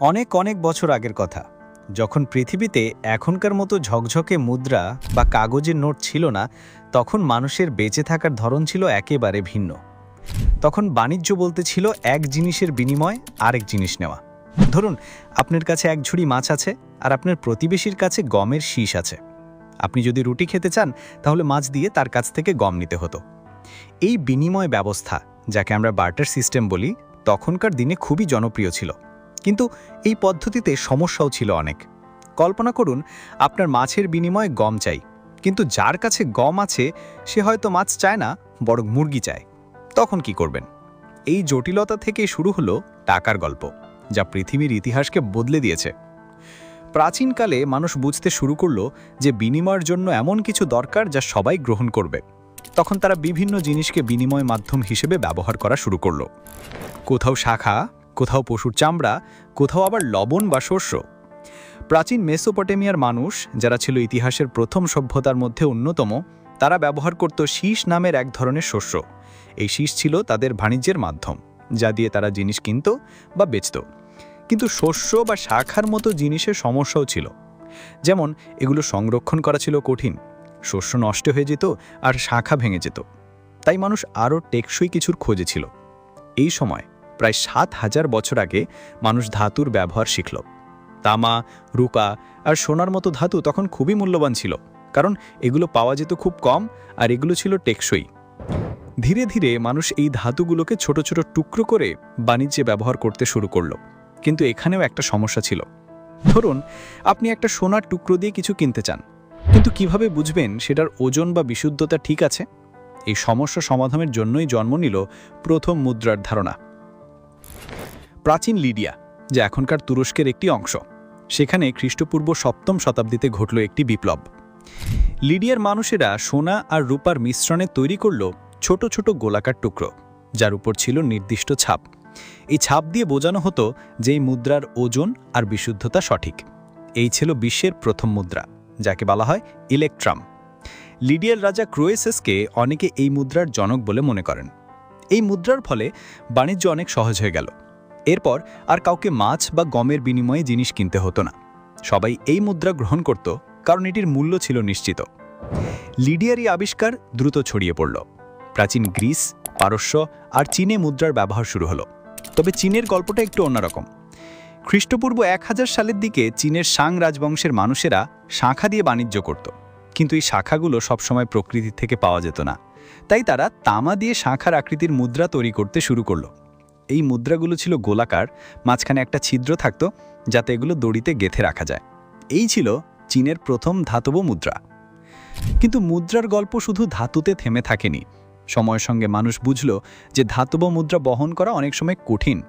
অনেক অনেক বছর আগের কথা। যখন পৃথিবীতে এখনকার মতো ঝকঝকে মুদ্রা বা কাগজের নোট ছিল না, তখন মানুষের বেঁচে থাকার ধরন ছিল একেবারে ভিন্ন। তখন বাণিজ্য বলতে ছিল এক জিনিসের বিনিময়, আরেক জিনিস নেওয়া। ধরুন, আপনার কাছে এক ঝুড়ি মাছ আছে আর আপনার প্রতিবেশীর কাছে গমের শীষ আছে। আপনি যদি রুটি খেতে চান, তাহলে মাছ দিয়ে তার কাছ থেকে গম নিতে হতো। এই বিনিময় ব্যবস্থা, যাকে আমরা বার্টার সিস্টেম বলি, তখনকার দিনে খুবই জনপ্রিয় ছিল। কিন্তু এই পদ্ধতিতে সমস্যাও ছিল অনেক। কল্পনা করুন, আপনার মাছের বিনিময়ে গম চাই, কিন্তু যার কাছে গম আছে, সে হয়তো মাছ চায় না, বরং মুরগি চায়। তখন কি করবেন? এই জটিলতা থেকে শুরু হলো টাকার গল্প, যা পৃথিবীর ইতিহাসকে বদলে দিয়েছে। প্রাচীনকালে মানুষ বুঝতে শুরু করল যে বিনিময়ের জন্য এমন কিছু দরকার যা সবাই গ্রহণ করবে। তখন তারা বিভিন্ন জিনিসকে বিনিময় মাধ্যম হিসেবে ব্যবহার করা শুরু করল। কোথাও শাখা কোথাও পশুর চামড়া, কোথাও আবার লবণ বা শস্য। প্রাচীন মেসোপটেমিয়ার মানুষ, যারা ছিল ইতিহাসের প্রথম সভ্যতার মধ্যে অন্যতম, তারা ব্যবহার করত শীষ নামের এক ধরনের শস্য। এই শীষ ছিল তাদের বাণিজ্যের মাধ্যম, যা দিয়ে তারা জিনিস কিনত বা বেচত। কিন্তু শস্য বা শাখার মতো জিনিসের সমস্যাও ছিল। যেমন, এগুলো সংরক্ষণ করা ছিল কঠিন, শস্য নষ্ট হয়ে যেত আর শাখা ভেঙে যেত। তাই মানুষ আরও টেকসই কিছুর খোঁজে ছিল। এই সময় প্রায় সাত হাজার বছর আগে মানুষ ধাতুর ব্যবহার শিখল। তামা, রূপা আর সোনার মতো ধাতু তখন খুবই মূল্যবান ছিল, কারণ এগুলো পাওয়া যেত খুব কম আর এগুলো ছিল টেকসই। ধীরে ধীরে মানুষ এই ধাতুগুলোকে ছোট ছোট টুকরো করে বাণিজ্যে ব্যবহার করতে শুরু করল, কিন্তু এখানেও একটা সমস্যা ছিল। ধরুন, আপনি একটা সোনার টুকরো দিয়ে কিছু কিনতে চান, কিন্তু কীভাবে বুঝবেন সেটার ওজন বা বিশুদ্ধতা ঠিক আছে? এই সমস্যা সমাধানের জন্যই জন্ম নিল প্রথম মুদ্রার ধারণা। প্রাচীন লিডিয়া, যা এখনকার তুরস্কের একটি অংশ। সেখানে খ্রিস্টপূর্ব সপ্তম শতাব্দীতে ঘটল একটি বিপ্লব। লিডিয়ার মানুষেরা সোনা আর রূপার মিশ্রণে তৈরি করল ছোট ছোট গোলাকার টুকরো, যার উপর ছিল নির্দিষ্ট ছাপ। এই ছাপ দিয়ে বোঝানো হতো যে এই মুদ্রার ওজন আর বিশুদ্ধতা সঠিক। এই ছিল বিশ্বের প্রথম মুদ্রা, যাকে বলা হয় ইলেকট্রাম। লিডিয়ার রাজা ক্রোয়েসেসকে অনেকে এই মুদ্রার জনক বলে মনে করেন। এই মুদ্রার ফলে বাণিজ্য অনেক সহজ হয়ে গেল। এরপর আর কাউকে মাছ বা গমের বিনিময়ে জিনিস কিনতে হতো না। সবাই এই মুদ্রা গ্রহণ করত, কারণ এটির মূল্য ছিল নিশ্চিত। লিডিয়ার আবিষ্কার দ্রুত ছড়িয়ে পড়ল। প্রাচীন গ্রিস, পারস্য আর চীনে মুদ্রার ব্যবহার শুরু হলো। তবে চীনের গল্পটা একটু অন্যরকম। খ্রিস্টপূর্ব এক হাজার সালের দিকে চীনের সাং রাজবংশের মানুষেরা শাখা দিয়ে বাণিজ্য করত। কিন্তু এই শাখাগুলো সবসময় প্রকৃতি থেকে পাওয়া যেত না। তাই তারা তামা দিয়ে শাখার আকৃতির মুদ্রা তৈরি করতে শুরু করল। এই মুদ্রাগুলো ছিল গোলাকার, মাঝখানে একটা ছিদ্র থাকত যাতে এগুলো দড়িতে গেথে রাখা যায়। এই ছিল চীনের প্রথম ধাতব মুদ্রা। কিন্তু মুদ্রার গল্প শুধু ধাতুতে থেমে থাকেনি। সময়ের সঙ্গে মানুষ বুঝল যে ধাতব মুদ্রা বহন করা অনেক সময় কঠিন।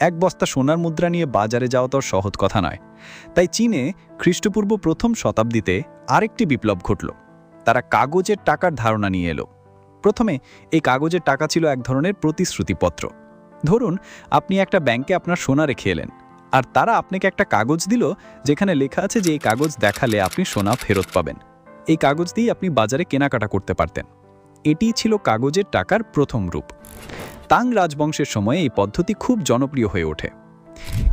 এক বস্তা সোনার মুদ্রা নিয়ে বাজারে যাওয়া তো সহজ কথা নয়। তাই চীনে খ্রিস্টপূর্ব প্রথম শতাব্দীতে আরেকটি বিপ্লব ঘটল। তারা কাগজের টাকার ধারণা নিয়ে এলো। প্রথমে এই কাগজের টাকা ছিল এক ধরনের প্রতিশ্রুতিপত্র। ধরুন, আপনি একটা ব্যাংকে আপনার সোনা রেখে এলেন, আর তারা আপনাকে একটা কাগজ দিল যেখানে লেখা আছে যে এই কাগজ দেখালে আপনি সোনা ফেরত পাবেন। এই কাগজ দিয়ে আপনি বাজারে কেনাকাটা করতে পারতেন। এটি ছিল কাগজের টাকার প্রথম রূপ। তাং রাজবংশের সময়ে এই পদ্ধতি খুব জনপ্রিয় হয়ে ওঠে।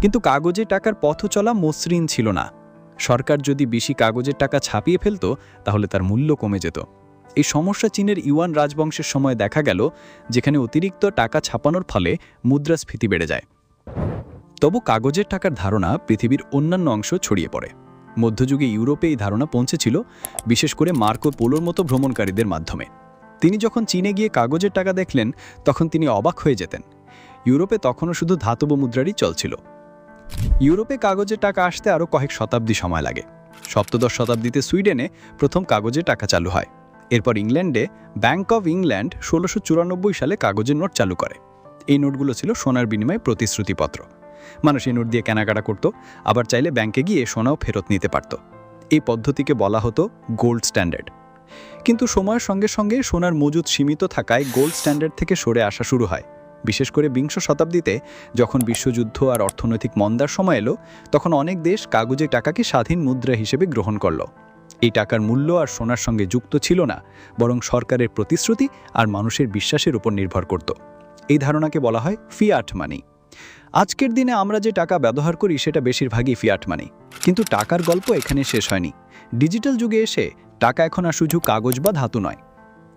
কিন্তু কাগজে টাকার পথ চলা মসৃণ ছিল না। সরকার যদি বেশি কাগজের টাকা ছাপিয়ে ফেলত, তাহলে তার মূল্য কমে যেত। এই সমস্যা চীনের ইউয়ান রাজবংশের সময় দেখা গেল, যেখানে অতিরিক্ত টাকা ছাপানোর ফলে মুদ্রাস্ফীতি বেড়ে যায়। তবু কাগজের টাকার ধারণা পৃথিবীর অন্যান্য অংশ ছড়িয়ে পড়ে। মধ্যযুগে ইউরোপে এই ধারণা পৌঁছেছিল, বিশেষ করে মার্কো পোলোর মতো ভ্রমণকারীদের মাধ্যমে। তিনি যখন চীনে গিয়ে কাগজের টাকা দেখলেন, তখন তিনি অবাক হয়ে যেতেন। ইউরোপে তখনও শুধু ধাতব মুদ্রারই চলছিল। ইউরোপে কাগজের টাকা আসতে আরও কয়েক শতাব্দী সময় লাগে। সপ্তদশ শতাব্দীতে সুইডেনে প্রথম কাগজের টাকা চালু হয়। এরপর ইংল্যান্ডে ব্যাংক অফ ইংল্যান্ড ষোলোশো সালে কাগজের নোট চালু করে। এই নোটগুলো ছিল সোনার বিনিময়ে প্রতিশ্রুতিপত্র। মানুষ এই নোট দিয়ে কেনাকাটা করত, আবার চাইলে ব্যাংকে গিয়ে সোনাও ফেরত নিতে পারত। এই পদ্ধতিকে বলা হতো গোল্ড স্ট্যান্ডার্ড কিন্তু সময়ের সঙ্গে সঙ্গে সোনার মজুদ সীমিত থাকায় গোল্ড স্ট্যান্ডার্ড থেকে সরে আসা শুরু হয়। বিশেষ করে বিংশ শতাব্দীতে যখন বিশ্বযুদ্ধ আর অর্থনৈতিক মন্দার সময় এলো, তখন অনেক দেশ কাগজে টাকাকে স্বাধীন মুদ্রা হিসেবে গ্রহণ করল। এই টাকার মূল্য আর সোনার সঙ্গে যুক্ত ছিল না, বরং সরকারের প্রতিশ্রুতি আর মানুষের বিশ্বাসের উপর নির্ভর করত। এই ধারণাকে বলা হয় ফিয়াট মানি আজকের দিনে আমরা যে টাকা ব্যবহার করি, সেটা বেশিরভাগই ফিয়াট মানি কিন্তু টাকার গল্প এখানে শেষ হয়নি। ডিজিটাল যুগে এসে টাকা এখন আর শুধু কাগজ বা ধাতু নয়।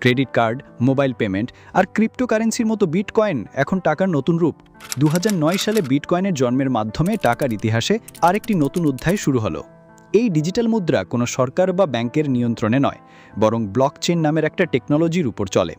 ক্রেডিট কার্ড, মোবাইল পেমেন্ট আর ক্রিপ্টোকারেন্সির মতো বিটকয়েন এখন টাকার নতুন রূপ। দু হাজার নয় সালে বিটকয়েনের জন্মের মাধ্যমে টাকার ইতিহাসে আরেকটি নতুন অধ্যায় শুরু হলো। এই ডিজিটাল মুদ্রা কোনো সরকার বা ব্যাংকের নিয়ন্ত্রণে নয়, বরং ব্লকচেন নামের একটা টেকনোলজির উপর চলে।